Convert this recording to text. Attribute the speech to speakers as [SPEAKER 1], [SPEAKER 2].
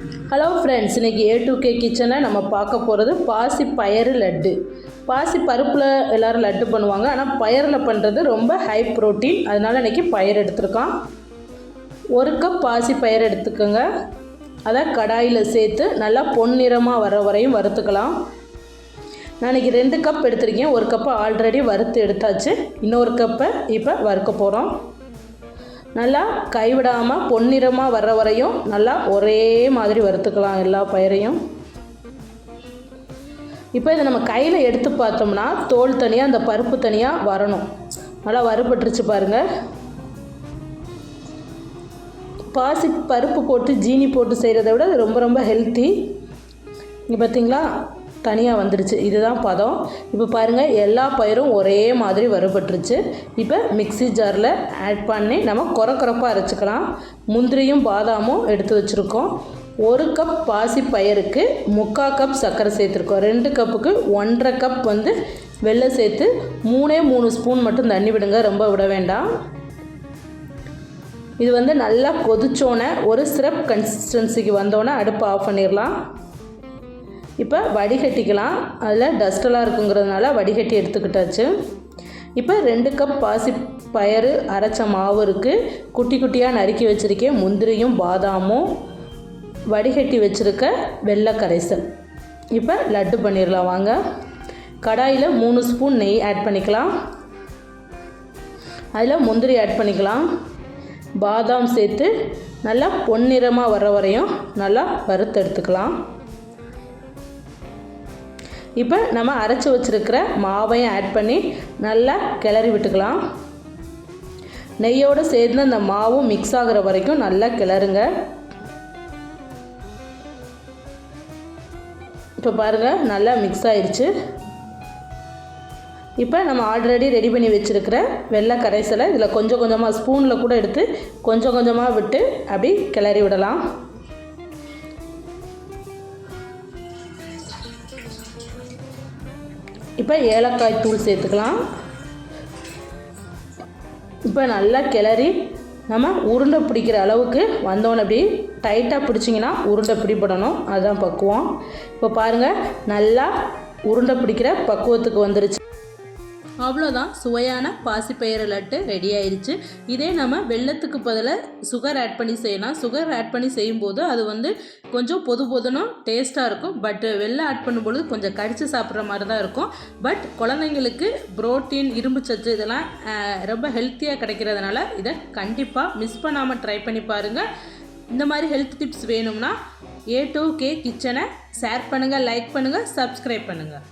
[SPEAKER 1] Hello friends இன்றைக்கி A to K கிச்சனில் நம்ம பார்க்க போகிறது பாசி பயறு லட்டு. பாசி பருப்பில் எல்லோரும் லட்டு பண்ணுவாங்க. ஆனால் பயரில் பண்ணுறது ரொம்ப ஹை ப்ரோட்டீன் அதனால் இன்றைக்கி பயிர் எடுத்திருக்கான் ஒரு கப் பாசி பயிர் எடுத்துக்கோங்க. அதை கடாயில் சேர்த்து நல்லா பொன்னிறமாக வர வரையும் வறுத்துக்கலாம். நான் இன்றைக்கி ரெண்டு கப் எடுத்திருக்கேன். ஒரு கப்பை ஆல்ரெடி வறுத்து எடுத்தாச்சு. இன்னொரு கப்பை இப்போ வறுக்க போகிறோம் நல்லா கைவிடாமல் பொன்னிறமாக வர்ற வரையும் நல்லா ஒரே மாதிரி வறுத்துக்கலாம் எல்லா பயிரையும். இப்போ இதை நம்ம கையில் எடுத்து பார்த்தோம்னா தோல் தனியாக அந்த பருப்பு தனியாக வரணும். நல்லா வறுபட்டுருச்சு பாருங்கள் பாசி பருப்பு போட்டு ஜீனி போட்டு செய்கிறத விட ரொம்ப ரொம்ப ஹெல்த்தி இங்கே பார்த்தீங்களா தனியாக வந்துடுச்சு இதுதான் பதம். இப்போ பாருங்கள் எல்லா பயிரும் ஒரே மாதிரி வறுபட்டுருச்சு. இப்போ மிக்ஸி ஜாரில் ஆட் பண்ணி நம்ம குறை குறைப்பாக அரைச்சிக்கலாம். முந்திரியும் பாதாமும் எடுத்து வச்சுருக்கோம். ஒரு கப் பாசி பயிருக்கு முக்கால் கப் சர்க்கரை சேர்த்துருக்கோம். ரெண்டு கப்புக்கு ஒன்றரை கப் வந்து வெள்ளை சேர்த்து மூணே மூணு ஸ்பூன் மட்டும் தண்ணி விடுங்க. ரொம்ப விட வேண்டாம். இது வந்து நல்லா கொதிச்சோன்னே ஒரு சிரப் கன்சிஸ்டன்சிக்கு வந்தோடனே அடுப்பை ஆஃப் பண்ணிடலாம். இப்போ வடிகட்டிக்கலாம். அதில் டஸ்டெல்லாம் இருக்குங்கிறதுனால வடிகட்டி எடுத்துக்கிட்டாச்சு. இப்போ ரெண்டு கப் பாசி பயறு அரைச்ச மாவு இருக்குது குட்டி குட்டியாக நறுக்கி வச்சுருக்கேன். முந்திரியும் பாதாமும். வடிகட்டி வச்சுருக்க வெள்ளை கரைசல் இப்போ லட்டு பண்ணிடலாம் வாங்க. கடாயில் மூணு ஸ்பூன் நெய் ஆட் பண்ணிக்கலாம். அதில் முந்திரி ஆட் பண்ணிக்கலாம். பாதாம் சேர்த்து நல்லா பொன்னிறமாக வர வரையும் நல்லா வறுத்து எடுத்துக்கலாம். இப்போ நம்ம அரைச்சி வச்சுருக்கிற மாவையும் ஆட் பண்ணி நல்லா கிளறி விட்டுக்கலாம். நெய்யோடு சேர்ந்து அந்த மாவும் மிக்ஸ் ஆகிற வரைக்கும் நல்லா கிளறுங்க. இப்போ பாருங்கள் நல்லா மிக்ஸ் ஆயிடுச்சு இப்போ நம்ம ஆல்ரெடி ரெடி பண்ணி வச்சுருக்கிற வெள்ளை கரைசலை இதில் கொஞ்சம் கொஞ்சமாக ஸ்பூனில் கூட எடுத்து கொஞ்சம் கொஞ்சமாக விட்டு அப்படி கிளறி விடலாம். இப்போ ஏலக்காய் தூள் சேர்த்துக்கலாம். இப்போ நல்லா கிளறி நம்ம உருண்டை பிடிக்கிற அளவுக்கு வந்தோன்னு அப்படி டைட்டாக பிடிச்சிங்கன்னா உருண்டை பிடிபடணும். அதுதான் பக்குவம். இப்போ பாருங்கள் நல்லா உருண்டை பிடிக்கிற பக்குவத்துக்கு வந்துருச்சு. அவ்வளோதான் சுவையான பாசிப்பயிறு லட்டு ரெடி ஆயிடுச்சு இதே நம்ம வெள்ளத்துக்கு பதிலாக சுகர் ஆட் பண்ணி செய்யலாம். சுகர் ஆட் பண்ணி செய்யும்போது அது வந்து கொஞ்சம் பொது பொதுனும் டேஸ்ட்டாக இருக்கும். பட் வெள்ளை ஆட் பண்ணும்பொழுது கொஞ்சம் கடித்து சாப்பிட்ற மாதிரி தான் இருக்கும். பட் குழந்தைங்களுக்கு புரோட்டீன் இரும்பு சத்து இதெல்லாம் ரொம்ப ஹெல்த்தியாக கிடைக்கிறதுனால இதை கண்டிப்பாக மிஸ் பண்ணாமல் ட்ரை பண்ணி பாருங்கள் இந்த மாதிரி ஹெல்த் டிப்ஸ் வேணும்னா ஏ டூ கே கிச்சனை ஷேர் பண்ணுங்கள் லைக் பண்ணுங்கள் சப்ஸ்கிரைப் பண்ணுங்கள்